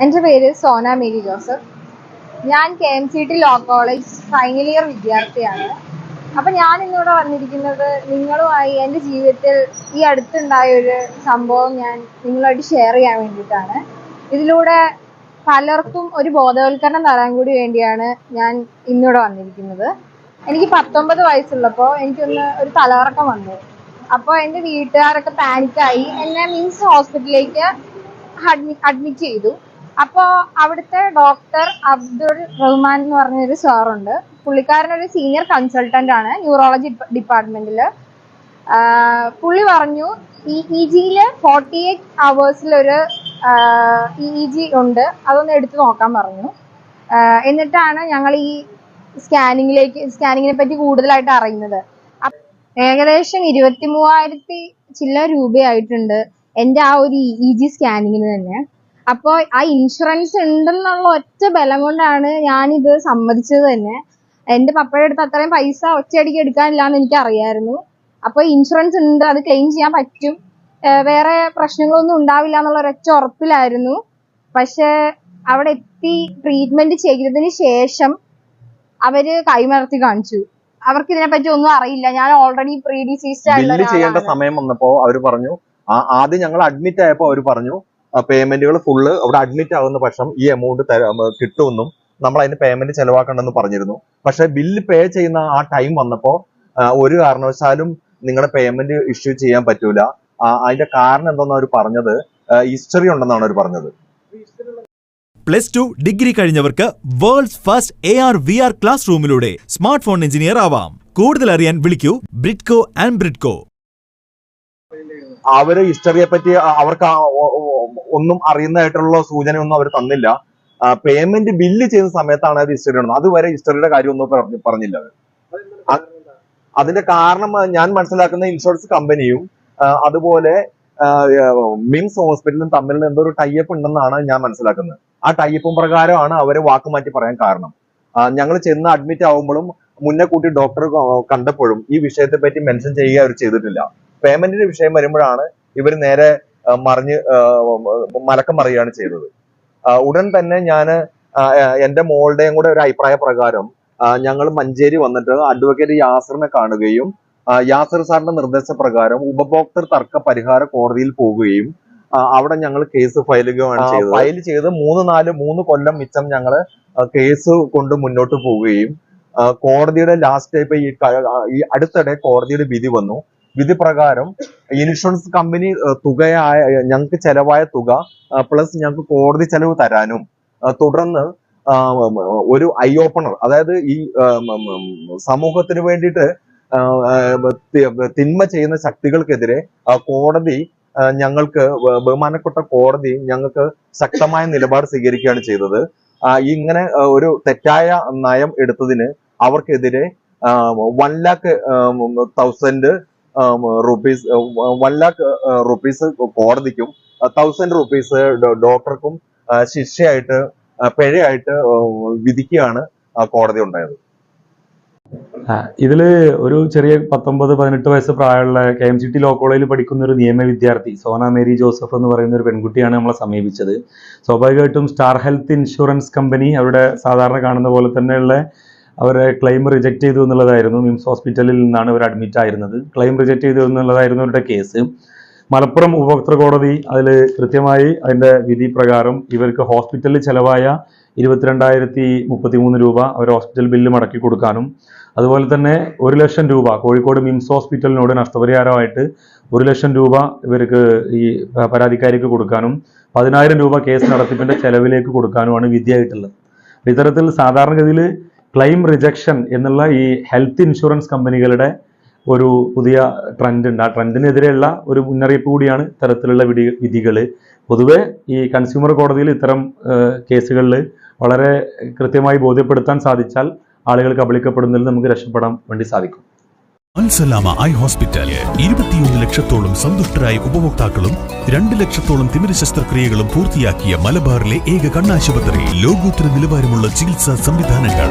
എന്റെ പേര് Sona Mary Joseph. ഞാൻ K M C T law college final year വിദ്യാർത്ഥിയാണ്. അപ്പൊ ഞാൻ ഇന്നിവിടെ വന്നിരിക്കുന്നത് നിങ്ങളുമായി എന്റെ ജീവിതത്തിൽ ഈ അടുത്തുണ്ടായ ഒരു സംഭവം ഞാൻ നിങ്ങളുമായിട്ട് ഷെയർ ചെയ്യാൻ വേണ്ടിയിട്ടാണ്. ഇതിലൂടെ പലർക്കും ഒരു ബോധവൽക്കരണം തരാൻ കൂടി വേണ്ടിയാണ് ഞാൻ ഇന്നിവിടെ വന്നിരിക്കുന്നത്. എനിക്ക് പത്തൊമ്പത് വയസ്സുള്ളപ്പോൾ എനിക്കൊന്ന് ഒരു തലകറക്കം വന്നു. അപ്പോൾ എന്റെ വീട്ടുകാരൊക്കെ പാനിക്കായി എന്നെ മിംസ് ഹോസ്പിറ്റലിലേക്ക് അഡ്മിറ്റ് ചെയ്തു. അപ്പോൾ അവിടുത്തെ ഡോക്ടർ അബ്ദുൾ റഹ്മാൻ എന്ന് പറഞ്ഞൊരു സാറുണ്ട്. പുള്ളിക്കാരൻ ഒരു സീനിയർ കൺസൾട്ടന്റ് ആണ് ന്യൂറോളജി ഡിപ്പാർട്ട്മെന്റിൽ പുള്ളി പറഞ്ഞു ഈ ഇ ജിയിൽ ഫോർട്ടി എയ്റ്റ് അവേഴ്സിലൊരു ഇ ജി ഉണ്ട് അതൊന്ന് എടുത്തു നോക്കാൻ പറഞ്ഞു. എന്നിട്ടാണ് ഞങ്ങൾ ഈ സ്കാനിങ്ങിലേക്ക് സ്കാനിങ്ങിനെ പറ്റി കൂടുതലായിട്ട് അറിയുന്നത്. ഏകദേശം ഇരുപത്തി മൂവായിരത്തി ചില്ല രൂപയായിട്ടുണ്ട് എന്റെ ആ ഒരു ഇ ജി സ്കാനിങ്ങിന് തന്നെ. അപ്പോൾ ആ ഇൻഷുറൻസ് ഉണ്ടെന്നുള്ള ഒറ്റ ബലം കൊണ്ടാണ് ഞാനിത് സമ്മതിച്ചത് തന്നെ. എന്റെ പപ്പയുടെ അടുത്ത് അത്രയും പൈസ ഒറ്റയടിക്ക് എടുക്കാനില്ല എന്ന് എനിക്ക് അറിയായിരുന്നു അപ്പോൾ ഇൻഷുറൻസ് ഉണ്ട് അത് ക്ലെയിം ചെയ്യാൻ പറ്റും. വേറെ പ്രശ്നങ്ങളൊന്നും ഉണ്ടാവില്ല എന്നുള്ള ഒരൊറ്റ ഉറപ്പിലായിരുന്നു. പക്ഷെ അവിടെ എത്തി ട്രീറ്റ്മെന്റ് ചെയ്തതിന് ശേഷം അവർ കൈമലർത്തി കാണിച്ചു. അവർക്ക് ഇതിനെ പറ്റി ഒന്നും അറിയില്ല. ഞാൻ ഓൾറെഡി പ്രീ ഡിസീസ്ഡ് ആയിട്ടുള്ള സമയം വന്നപ്പോ അവർ പറഞ്ഞു ആദ്യം ഞങ്ങൾ അഡ്മിറ്റ് ആയപ്പോ അവർ പറഞ്ഞു പേയ്മെന്റുകൾ ഫുള്ള് അവിടെ അഡ്മിറ്റ് ആകുന്ന പക്ഷം ഈ എമൗണ്ട് കിട്ടുമെന്നും നമ്മൾ അതിന് പേയ്മെന്റ് ചെലവാക്കണമെന്ന് പറഞ്ഞിരുന്നു. പക്ഷെ ബില്ല് പേ ചെയ്യുന്ന ആ ടൈം വന്നപ്പോ ഒരു കാരണവശാലും നിങ്ങളുടെ പേയ്മെന്റ് ഇഷ്യൂ ചെയ്യാൻ പറ്റൂല. അതിന്റെ കാരണം എന്താണെന്ന് അവർ പറഞ്ഞത് ഹിസ്റ്ററി ഉണ്ടെന്നാണ് അവർ പറഞ്ഞത്. Plus two degree കഴിഞ്ഞവർക്ക് world's first A R V R class റൂമിലൂടെ smart phone engineer ആവാം. കൂടുതൽ അറിയാൻ വിളിക്കൂ ബ്രിഡ്കോ ആൻഡ് ബ്രിഡ്കോ അവർ ഹിസ്റ്ററിയെ പറ്റി അവർക്ക് ഒന്നും അറിയുന്നതായിട്ടുള്ള സൂചനയൊന്നും അവർ തന്നില്ല. പേയ്മെന്റ് ബില്ല് ചെയ്യുന്ന സമയത്താണ് അത് ഹിസ്റ്ററി ഉള്ളത് അതുവരെ ഹിസ്റ്ററിയുടെ കാര്യമൊന്നും പറഞ്ഞ് പറഞ്ഞില്ല അവർ അതിന്റെ കാരണം ഞാൻ മനസ്സിലാക്കുന്ന ഇൻഷുറൻസ് കമ്പനിയും അതുപോലെ മിംസ് ഹോസ്പിറ്റലും തമ്മിൽ എന്തോ ഒരു ടൈപ്പ് ഉണ്ടെന്നാണ് ഞാൻ മനസ്സിലാക്കുന്നത്. ആ ടൈപ്പും പ്രകാരമാണ് അവരെ വാക്ക് മാറ്റി പറയാൻ കാരണം. ഞങ്ങൾ ചെന്ന് അഡ്മിറ്റ് ആവുമ്പോഴും മുന്നേ കൂട്ടി ഡോക്ടർ കണ്ടപ്പോഴും ഈ വിഷയത്തെ പറ്റി മെൻഷൻ ചെയ്യുക അവർ ചെയ്തിട്ടില്ല. പേയ്മെന്റിന്റെ വിഷയം വരുമ്പോഴാണ് ഇവർ നേരെ മറിഞ്ഞ് മലക്കം മറിയുകയാണ് ചെയ്തത്. ഉടൻ തന്നെ ഞാൻ എന്റെ മോളുടെയും കൂടെ ഒരു അഭിപ്രായ പ്രകാരം ഞങ്ങൾ മഞ്ചേരി വന്നിട്ട് അഡ്വക്കേറ്റ് യാസറിനെ കാണുകയും യാസർ സാറിന്റെ നിർദ്ദേശപ്രകാരം ഉപഭോക്തൃ തർക്ക പരിഹാര കോടതിയിൽ പോവുകയും അവിടെ ഞങ്ങൾ കേസ് ഫയൽ ചെയ്യുകയാണ് ചെയ്തത്. ഫയൽ ചെയ്ത് മൂന്ന് നാല് മൂന്ന് കൊല്ലം മിച്ചം ഞങ്ങൾ കേസ് കൊണ്ട് മുന്നോട്ട് പോവുകയും കോടതിയുടെ ലാസ്റ്റ് ഇപ്പൊ ഈ അടുത്തിടെ കോടതിയുടെ വിധി വന്നു. വിധി പ്രകാരം ഇൻഷുറൻസ് കമ്പനി തുകയായ ഞങ്ങൾക്ക് ചെലവായ തുക പ്ലസ് ഞങ്ങൾക്ക് കോടതി ചെലവ് തരാനും തുടർന്ന് ഒരു ഐ ഓപ്പണർ അതായത് ഈ സമൂഹത്തിന് വേണ്ടിയിട്ട് തിന്മ ചെയ്യുന്ന ശക്തികൾക്കെതിരെ കോടതി ഞങ്ങൾക്ക് ബഹുമാനപ്പെട്ട കോടതി ഞങ്ങൾക്ക് ശക്തമായ നിലപാട് സ്വീകരിക്കുകയാണ് ചെയ്തത്. ഇങ്ങനെ ഒരു തെറ്റായ നയം എടുത്തതിന് അവർക്കെതിരെ one lakh thousand rupees one lakh rupees കോടതിക്കും thousand rupees ഡോക്ടർക്കും ശിക്ഷയായിട്ട് പിഴയായിട്ട് വിധിക്കുകയാണ് കോടതി ഉണ്ടായത്. ഇതിൽ ഒരു ചെറിയ പത്തൊമ്പത് പതിനെട്ട് വയസ്സ് പ്രായമുള്ള K M C T law കോളേജിൽ പഠിക്കുന്ന ഒരു നിയമ വിദ്യാർത്ഥി സോന മേരി ജോസഫ് എന്ന് പറയുന്ന ഒരു പെൺകുട്ടിയാണ് നമ്മളെ സമീപിച്ചത്. സ്വാഭാവികമായിട്ടും സ്റ്റാർ ഹെൽത്ത് ഇൻഷുറൻസ് കമ്പനി അവരുടെ സാധാരണ കാണുന്ന പോലെ തന്നെയുള്ള അവരെ ക്ലെയിം റിജക്റ്റ് ചെയ്തു എന്നുള്ളതായിരുന്നു. മിംസ് ഹോസ്പിറ്റലിൽ നിന്നാണ് അവർ അഡ്മിറ്റ് ആയിരുന്നത്. ക്ലെയിം റിജക്റ്റ് ചെയ്തു എന്നുള്ളതായിരുന്നു അവരുടെ കേസ് മലപ്പുറം ഉപഭോക്തൃ കോടതി അതിൽ കൃത്യമായി അതിന്റെ വിധി പ്രകാരം ഇവർക്ക് ഹോസ്പിറ്റലിൽ ചെലവായ ഇരുപത്തിരണ്ടായിരത്തി മുപ്പത്തി മൂന്ന് രൂപ അവർ ഹോസ്പിറ്റൽ ബില്ല് മടക്കി കൊടുക്കാനും അതുപോലെ തന്നെ ഒരു ലക്ഷം രൂപ കോഴിക്കോട് മിംസ് ഹോസ്പിറ്റലിനോട് നഷ്ടപരിഹാരമായിട്ട് ഒരു ലക്ഷം രൂപ ഇവർക്ക് ഈ പരാതിക്കാരിക്ക് കൊടുക്കാനും പതിനായിരം രൂപ കേസ് നടത്തിപ്പിന്റെ ചെലവിലേക്ക് കൊടുക്കാനുമാണ് വിധിയായിട്ടുള്ളത്. ഇത്തരത്തിൽ സാധാരണഗതിയിൽ ക്ലെയിം റിജക്ഷൻ എന്നുള്ള ഈ ഹെൽത്ത് ഇൻഷുറൻസ് കമ്പനികളുടെ ഒരു പുതിയ ട്രെൻഡ് ഉണ്ട്. ആ ട്രെൻഡിനെതിരെയുള്ള ഒരു മുന്നറിയിപ്പ് കൂടിയാണ് ഇത്തരത്തിലുള്ള വിധി വിധികൾ പൊതുവെ ഈ കൺസ്യൂമർ കോടതിയിൽ ഇത്തരം കേസുകളിൽ വളരെ കൃത്യമായി ബോധ്യപ്പെടുത്താൻ സാധിച്ചാൽ ആളുകൾ കബളിക്കപ്പെടുന്നതിൽ നമുക്ക് രക്ഷപ്പെടാൻ വേണ്ടി സാധിക്കും. അൽസലാമ ഐ ഹോസ്പിറ്റൽ ഇരുപത്തിയൊന്ന് ലക്ഷത്തോളം സന്തുഷ്ടരായ ഉപഭോക്താക്കളും രണ്ട് ലക്ഷത്തോളം തിമിര ശസ്ത്രക്രിയകളും പൂർത്തിയാക്കിയ മലബാറിലെ ഏക കണ്ണാശുപത്രി. ലോകോത്തര നിലവാരമുള്ള ചികിത്സാ സംവിധാനങ്ങൾ.